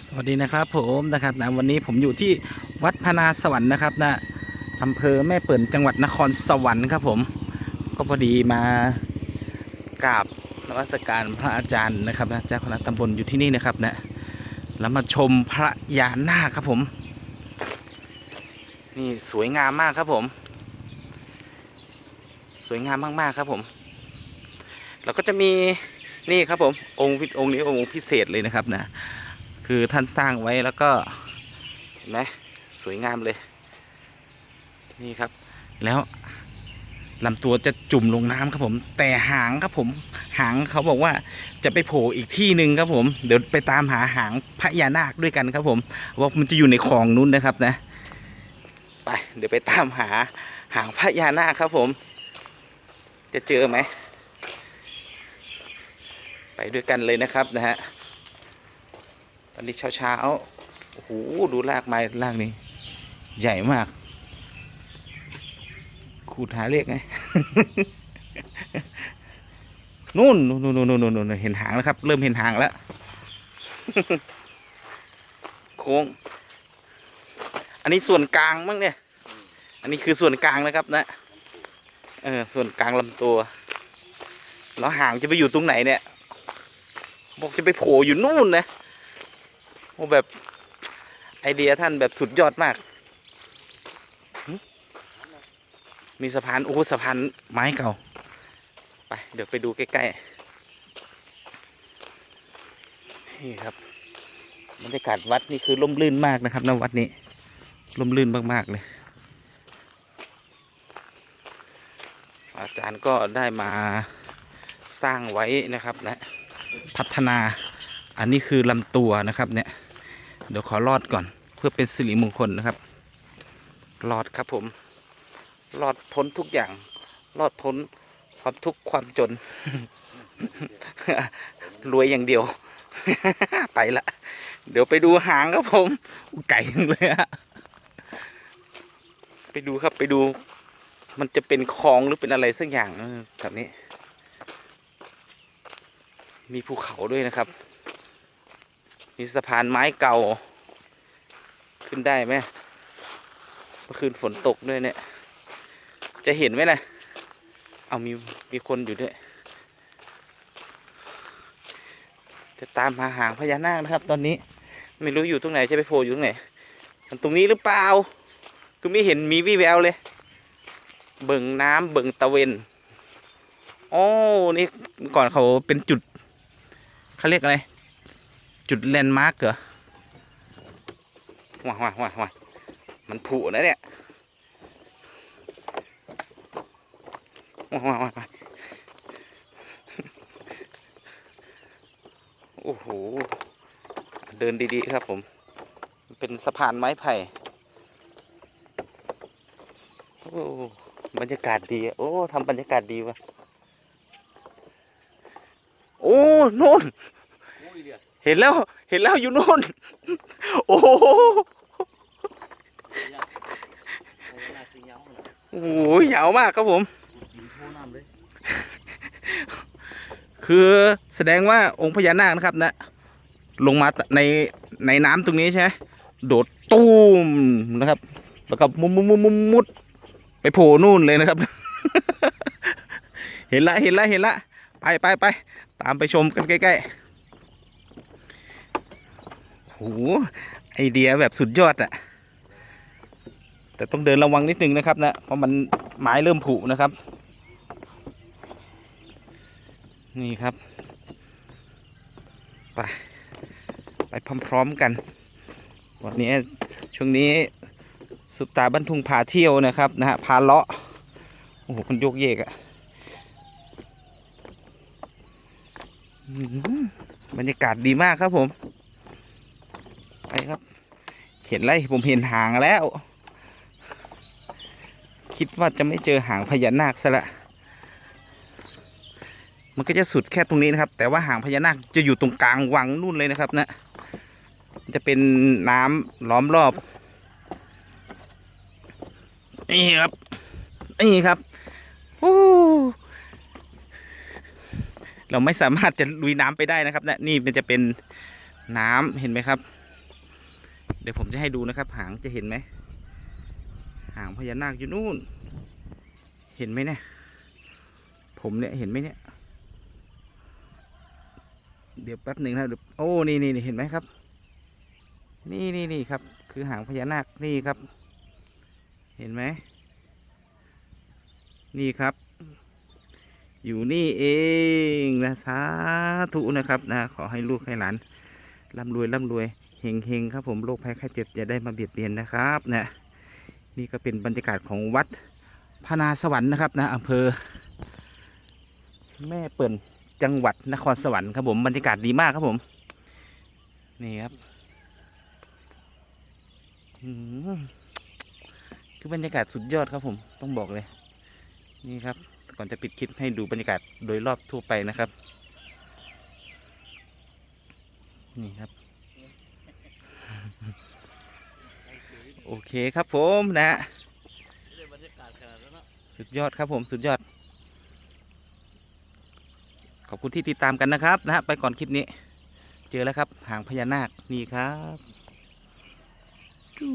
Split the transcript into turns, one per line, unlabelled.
สวัสดีนะครับผมนะครับนะวันนี้ผมอยู่ที่วัดพนาสวรรค์นะครับนะอำเภอแม่เปิ่นจังหวัดนครสวรรค์ครับผม ก็พอดีมากราบนมัสการพระอาจารย์นะครับนะเจ้าคณะตำบลอยู่ที่นี่นะครับนะแล้วมาชมพระยานาคครับผม นี่สวยงามมากครับผม สวยงามมากๆครับผม แล้วก็จะมีนี่ครับผมองค์พิองค์นี้องค์พิเศษเลยนะครับนะ คือท่านสร้างไว้แล้วก็เห็นไหมสวยงามเลย นี่ครับ แล้วลำตัวจะจุ่มลงน้ำครับผม แต่หางครับผม หางเขาบอกว่าจะไปโผล่อีกที่หนึ่งครับผม เดี๋ยวไปตามหาหางพญานาคด้วยกันครับผม ว่ามันจะอยู่ในคลองนู้นนะครับนะ ไป เดี๋ยวไปตามหาหางพญานาคครับผม จะเจอไหม ไปด้วยกันเลยนะครับนะฮะ ตอนนี้เช้าๆโอ้โหดูรากไม้รากนี้ ใหญ่มาก ขูดหาเลขไงนู่นนู่นนู่นนู่นนู่นเห็นหางแล้วครับ เริ่มเห็นหางแล้ว โค้ง อันนี้ส่วนกลางมั้งเนี่ย อันนี้คือส่วนกลางนะครับ นะ เออ ส่วนกลางลำตัว แล้วหางจะไปอยู่ตรงไหนเนี่ย บอกจะไปโผล่อยู่นู่นนะ โอ้แบบไอเดียท่านแบบสุดยอดมาก มีสะพานโอ้สะพานไม้เก่า ไปเดี๋ยวไปดูใกล้ๆ นี่ครับบรรยากาศวัดนี่คือร่มรื่นมากนะครับนะวัดนี้ร่มรื่นมากๆเลยอาจารย์ก็ได้มาสร้างไว้นะครับนะ พัฒนา อันนี้คือลำตัวนะครับเนี่ย เดี๋ยวขอรอดก่อน เพื่อเป็นสิริมงคลนะครับ รอดครับผม รอดพ้นทุกอย่าง รอดพ้นความทุกข์ความจน รวยอย่างเดียว ไปละ เดี๋ยวไปดูหางครับผมไก่จังเลยอะไปดูครับไปดู มันจะเป็นคลองหรือเป็นอะไรสักอย่างแบบนี้ มีภูเขาด้วยนะครับ มีสะพานไม้เก่า ขึ้นได้ไหมเมื่อคืนฝนตกด้วยเนี่ย จะเห็นไหมนะเอามีมีคนอยู่ด้วย จะตามหาหางพญานาคนะครับ ตอนนี้ไม่รู้อยู่ตรงไหนจะไปโผล่อยู่ตรงไหนมันตรงนี้หรือเปล่า คือไม่เห็นมีวี่แววเลย เบิ่งน้ำเบิ่งตะเวนโอ้นี่ก่อนเขาเป็นจุดเขาเรียกอะไร จุดแลนด์มาร์กเหรอว้าวว้าวว้าวว้าวมันผุนะเนี่ยว้าวว้าวว้าวโอ้โห เดินดีๆครับผม เป็นสะพานไม้ไผ่ โอ้ บรรยากาศดี โอ้ทำบรรยากาศดีวะโอ้โน่น เห็นแล้วเห็นแล้วอยู่โน่น โอ้โหโอ้โหยาวมากครับผม คือแสดงว่าองค์พญานาคนะครับนะลงมาในในน้ำตรงนี้ใช่ไหมโดดตูมนะครับ แล้วก็มุดมุดมุดมุดมุดไปโผล่นู่นเลยนะครับ เห็นละเห็นละเห็นละ ไปไปไปตามไปชมกันใกล้ๆ หไอเดียแบบสุดยอดอะแต่ต้องเดินระวังนิดนึงนะครับนะเพราะมันไม้เริ่มผุนะครับ นี่ครับ ไป ไปพร้อมๆกัน วันนี้ช่วงนี้สุปตาบันทุงพาเที่ยวนะครับนะฮะพาเลาะโอ้โหมันโยกเยกอะอื้อหือบรรยากาศดีมากครับผม ไปครับ เห็นไรผมเห็นหางแล้ว คิดว่าจะไม่เจอหางพญานาคซะละ มันก็จะสุดแค่ตรงนี้นะครับ แต่ว่าหางพญานาคจะอยู่ตรงกลางวังนู่นเลยนะครับนะจะเป็นน้ำล้อมรอบนี่ครับนี่ครับโอ้เราไม่สามารถจะลุยน้ำไปได้นะครับนะนี่มันจะเป็นน้ำเห็นไหมครับ เดี๋ยวผมจะให้ดูนะครับ หางจะเห็นไหม หางพญานาคอยู่นู่น เห็นไหมเนี่ย ผมเนี่ยเห็นไหมเนี่ย เดี๋ยวแป๊บหนึ่งนะเดี๋ยวโอ้นี่นี่นี่เห็นไหมครับ นี่นี่นี่ครับ คือหางพญานาค นี่ครับ เห็นไหม นี่ครับ อยู่นี่เองนะสาธุนะครับนะ ขอให้ลูกให้หลานร่ำรวยร่ำรวย เฮงเฮงๆครับผมโรคภัยไข้เจ็บอย่าได้มาเบียดเบียนนะครับนะนี่ก็เป็นบรรยากาศของวัดพนาสวรรค์นะครับนะอำเภอ แม่เปิ่นจังหวัดนครสวรรค์ครับผมบรรยากาศดีมากครับผมนี่ครับคือบรรยากาศสุดยอดครับผมต้องบอกเลยนี่ครับ ก่อนจะปิดคลิปให้ดูบรรยากาศโดยรอบทั่วไปนะครับ นี่ครับ โอเคครับผมนะฮะสุดยอดครับผมสุดยอด ขอบคุณที่ติดตามกันนะครับนะฮะไปก่อนคลิปนี้ เจอแล้วครับหางพญานาคนี่ครับจู